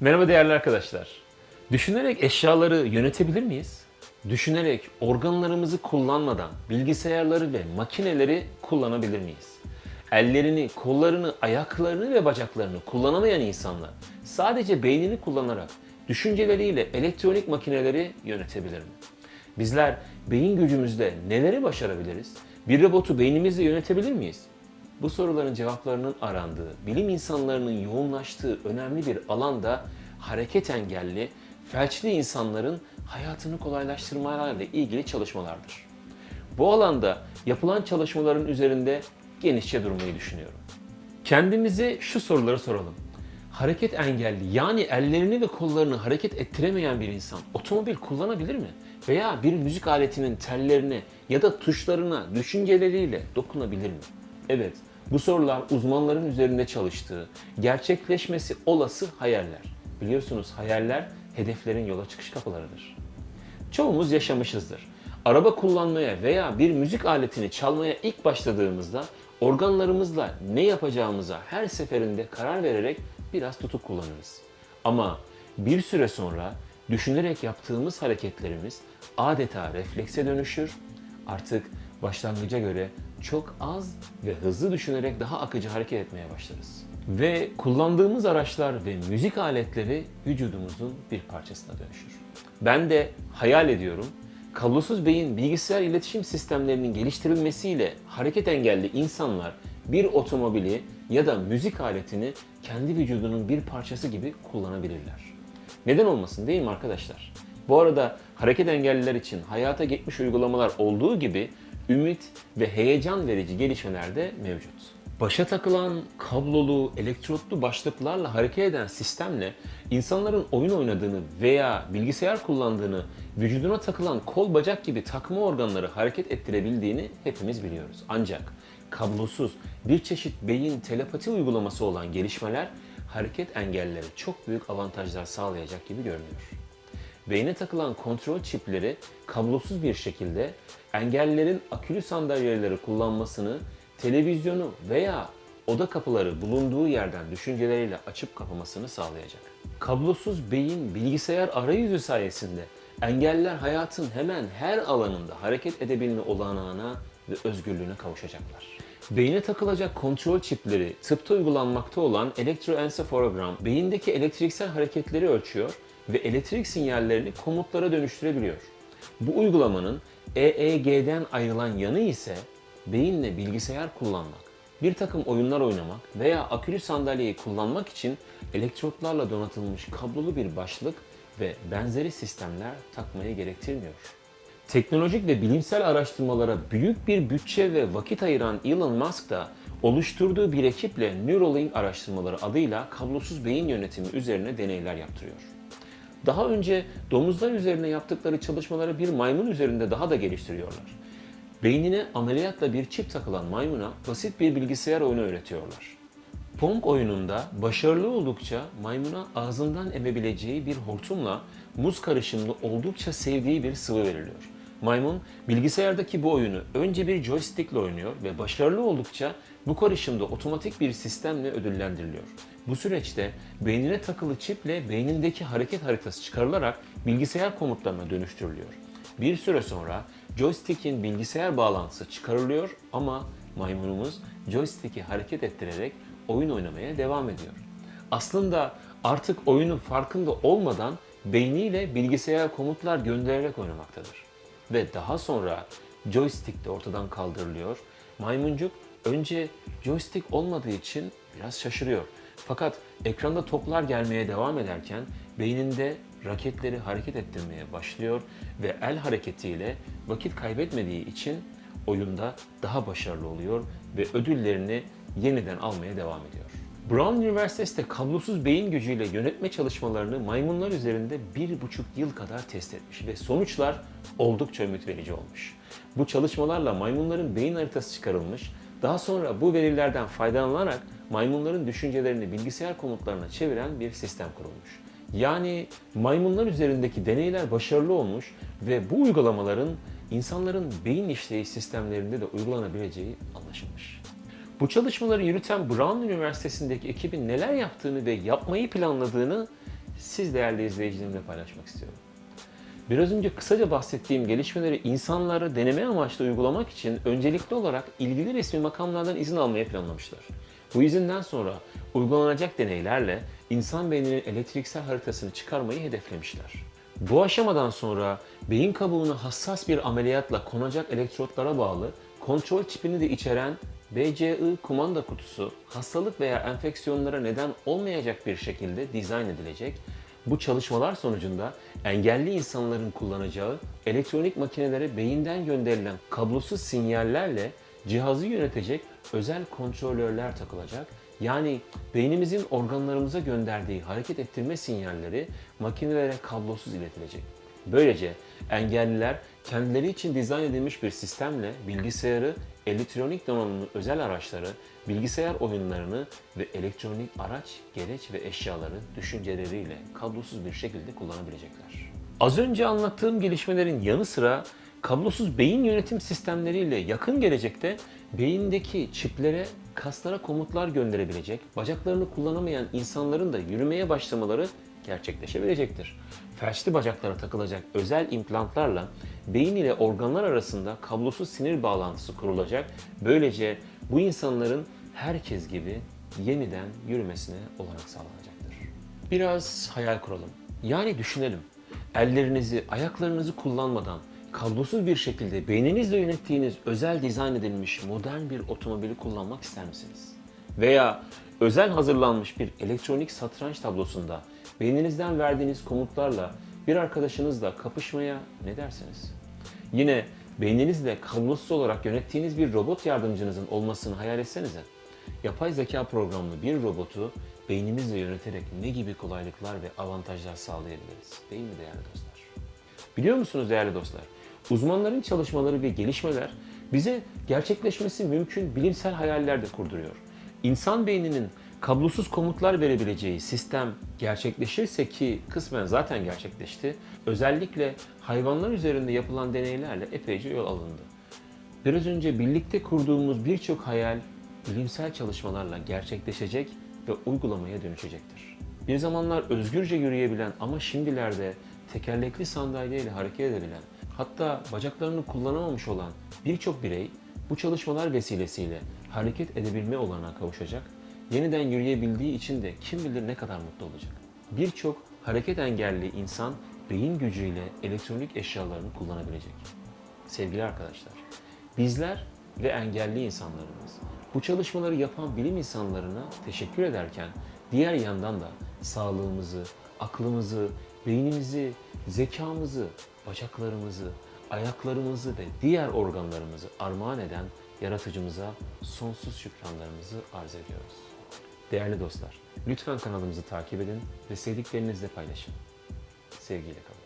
Merhaba değerli arkadaşlar. Düşünerek eşyaları yönetebilir miyiz? Düşünerek organlarımızı kullanmadan bilgisayarları ve makineleri kullanabilir miyiz? Ellerini, kollarını, ayaklarını ve bacaklarını kullanamayan insanlar sadece beynini kullanarak düşünceleriyle elektronik makineleri yönetebilir mi? Bizler beyin gücümüzle neleri başarabiliriz? Bir robotu beynimizle yönetebilir miyiz? Bu soruların cevaplarının arandığı, bilim insanlarının yoğunlaştığı önemli bir alanda hareket engelli, felçli insanların hayatını kolaylaştırmalarla ilgili çalışmalardır. Bu alanda yapılan çalışmaların üzerinde genişçe durmayı düşünüyorum. Kendimize şu soruları soralım. Hareket engelli yani ellerini ve kollarını hareket ettiremeyen bir insan otomobil kullanabilir mi? Veya bir müzik aletinin tellerine ya da tuşlarına düşünceleriyle dokunabilir mi? Evet, bu sorular uzmanların üzerinde çalıştığı, gerçekleşmesi olası hayaller. Biliyorsunuz hayaller hedeflerin yola çıkış kapılarıdır. Çoğumuz yaşamışızdır. Araba kullanmaya veya bir müzik aletini çalmaya ilk başladığımızda organlarımızla ne yapacağımıza her seferinde karar vererek biraz tutuk kullanırız. Ama bir süre sonra düşünerek yaptığımız hareketlerimiz adeta reflekse dönüşür. Artık başlangıca göre çok az ve hızlı düşünerek daha akıcı hareket etmeye başlarız. Ve kullandığımız araçlar ve müzik aletleri vücudumuzun bir parçasına dönüşür. Ben de hayal ediyorum kablosuz beyin bilgisayar iletişim sistemlerinin geliştirilmesiyle hareket engelli insanlar bir otomobili ya da müzik aletini kendi vücudunun bir parçası gibi kullanabilirler. Neden olmasın değil mi arkadaşlar? Bu arada hareket engelliler için hayata geçmiş uygulamalar olduğu gibi ümit ve heyecan verici gelişmeler de mevcut. Başa takılan kablolu, elektrotlu başlıklarla hareket eden sistemle insanların oyun oynadığını veya bilgisayar kullandığını, vücuduna takılan kol bacak gibi takma organları hareket ettirebildiğini hepimiz biliyoruz. Ancak kablosuz bir çeşit beyin telepati uygulaması olan gelişmeler hareket engelleri çok büyük avantajlar sağlayacak gibi görünüyor. Beyne takılan kontrol çipleri kablosuz bir şekilde engellilerin akülü sandalyeleri kullanmasını, televizyonu veya oda kapıları bulunduğu yerden düşünceleriyle açıp kapamasını sağlayacak. Kablosuz beyin bilgisayar arayüzü sayesinde engelliler hayatın hemen her alanında hareket edebilme olanağına ve özgürlüğüne kavuşacaklar. Beyne takılacak kontrol çipleri tıpta uygulanmakta olan elektroensefalogram beyindeki elektriksel hareketleri ölçüyor ve elektrik sinyallerini komutlara dönüştürebiliyor. Bu uygulamanın EEG'den ayrılan yanı ise beyinle bilgisayar kullanmak, bir takım oyunlar oynamak veya akülü sandalyeyi kullanmak için elektrotlarla donatılmış kablolu bir başlık ve benzeri sistemler takmayı gerektirmiyor. Teknolojik ve bilimsel araştırmalara büyük bir bütçe ve vakit ayıran Elon Musk da oluşturduğu bir ekiple Neuralink araştırmaları adıyla kablosuz beyin yönetimi üzerine deneyler yaptırıyor. Daha önce domuzlar üzerine yaptıkları çalışmaları bir maymun üzerinde daha da geliştiriyorlar. Beynine ameliyatla bir çip takılan maymuna basit bir bilgisayar oyunu öğretiyorlar. Pong oyununda başarılı oldukça maymuna ağzından emebileceği bir hortumla muz karışımlı oldukça sevdiği bir sıvı veriliyor. Maymun bilgisayardaki bu oyunu önce bir joystickle oynuyor ve başarılı oldukça bu karışımda otomatik bir sistemle ödüllendiriliyor. Bu süreçte beynine takılı çiple beynindeki hareket haritası çıkarılarak bilgisayar komutlarına dönüştürülüyor. Bir süre sonra joystick'in bilgisayar bağlantısı çıkarılıyor ama maymunumuz joystick'i hareket ettirerek oyun oynamaya devam ediyor. Aslında artık oyunun farkında olmadan beyniyle bilgisayar komutlar göndererek oynamaktadır. Ve daha sonra joystick de ortadan kaldırılıyor. Maymuncuk önce joystick olmadığı için biraz şaşırıyor. Fakat ekranda toplar gelmeye devam ederken beyninde raketleri hareket ettirmeye başlıyor ve el hareketiyle vakit kaybetmediği için oyunda daha başarılı oluyor ve ödüllerini yeniden almaya devam ediyor. Brown Üniversitesi de kablosuz beyin gücüyle yönetme çalışmalarını maymunlar üzerinde bir buçuk yıl kadar test etmiş ve sonuçlar oldukça ümit verici olmuş. Bu çalışmalarla maymunların beyin haritası çıkarılmış, daha sonra bu verilerden faydalanarak maymunların düşüncelerini bilgisayar komutlarına çeviren bir sistem kurulmuş. Yani maymunlar üzerindeki deneyler başarılı olmuş ve bu uygulamaların insanların beyin işleyiş sistemlerinde de uygulanabileceği anlaşılmış. Bu çalışmaları yürüten Brown Üniversitesi'ndeki ekibin neler yaptığını ve yapmayı planladığını siz değerli izleyicilerimle paylaşmak istiyorum. Biraz önce kısaca bahsettiğim gelişmeleri insanlara deneme amaçlı uygulamak için öncelikli olarak ilgili resmi makamlardan izin almayı planlamışlar. Bu izinden sonra uygulanacak deneylerle insan beyninin elektriksel haritasını çıkarmayı hedeflemişler. Bu aşamadan sonra beyin kabuğuna hassas bir ameliyatla konacak elektrotlara bağlı kontrol çipini de içeren BCI kumanda kutusu hastalık veya enfeksiyonlara neden olmayacak bir şekilde dizayn edilecek. Bu çalışmalar sonucunda engelli insanların kullanacağı elektronik makinelere beyinden gönderilen kablosuz sinyallerle cihazı yönetecek özel kontrolörler takılacak. Yani beynimizin organlarımıza gönderdiği hareket ettirme sinyalleri makinelere kablosuz iletilecek. Böylece engelliler kendileri için dizayn edilmiş bir sistemle bilgisayarı, elektronik donanımlı özel araçları, bilgisayar oyunlarını ve elektronik araç, gereç ve eşyaları düşünceleriyle kablosuz bir şekilde kullanabilecekler. Az önce anlattığım gelişmelerin yanı sıra kablosuz beyin yönetim sistemleriyle yakın gelecekte beyindeki çiplere, kaslara komutlar gönderebilecek, bacaklarını kullanamayan insanların da yürümeye başlamaları gerçekleşebilecektir. Felçli bacaklara takılacak özel implantlarla beyin ile organlar arasında kablosuz sinir bağlantısı kurulacak. Böylece bu insanların herkes gibi yeniden yürümesine olanak sağlanacaktır. Biraz hayal kuralım. Yani düşünelim. Ellerinizi, ayaklarınızı kullanmadan kablosuz bir şekilde beyninizle yönettiğiniz özel dizayn edilmiş modern bir otomobili kullanmak ister misiniz? Veya özel hazırlanmış bir elektronik satranç tablosunda beyninizden verdiğiniz komutlarla bir arkadaşınızla kapışmaya ne dersiniz? Yine beyninizle kablosuz olarak yönettiğiniz bir robot yardımcınızın olmasını hayal etsenize. Yapay zeka programlı bir robotu beynimizle yöneterek ne gibi kolaylıklar ve avantajlar sağlayabiliriz? Değil mi değerli dostlar? Biliyor musunuz değerli dostlar? Uzmanların çalışmaları ve gelişmeler bize gerçekleşmesi mümkün bilimsel hayaller de kurduruyor. İnsan beyninin kablosuz komutlar verebileceği sistem gerçekleşirse ki kısmen zaten gerçekleşti, özellikle hayvanlar üzerinde yapılan deneylerle epeyce yol alındı. Biraz önce birlikte kurduğumuz birçok hayal bilimsel çalışmalarla gerçekleşecek ve uygulamaya dönüşecektir. Bir zamanlar özgürce yürüyebilen ama şimdilerde tekerlekli sandalyeyle hareket edebilen, hatta bacaklarını kullanamamış olan birçok birey bu çalışmalar vesilesiyle hareket edebilme olanağı kavuşacak, yeniden yürüyebildiği için de kim bilir ne kadar mutlu olacak. Birçok hareket engelli insan beyin gücüyle elektronik eşyalarını kullanabilecek. Sevgili arkadaşlar, bizler ve engelli insanlarımız bu çalışmaları yapan bilim insanlarına teşekkür ederken diğer yandan da sağlığımızı, aklımızı, beynimizi, zekamızı, bacaklarımızı, ayaklarımızı ve diğer organlarımızı armağan eden yaratıcımıza sonsuz şükranlarımızı arz ediyoruz. Değerli dostlar, lütfen kanalımızı takip edin ve sevdiklerinizle paylaşın. Sevgiyle kalın.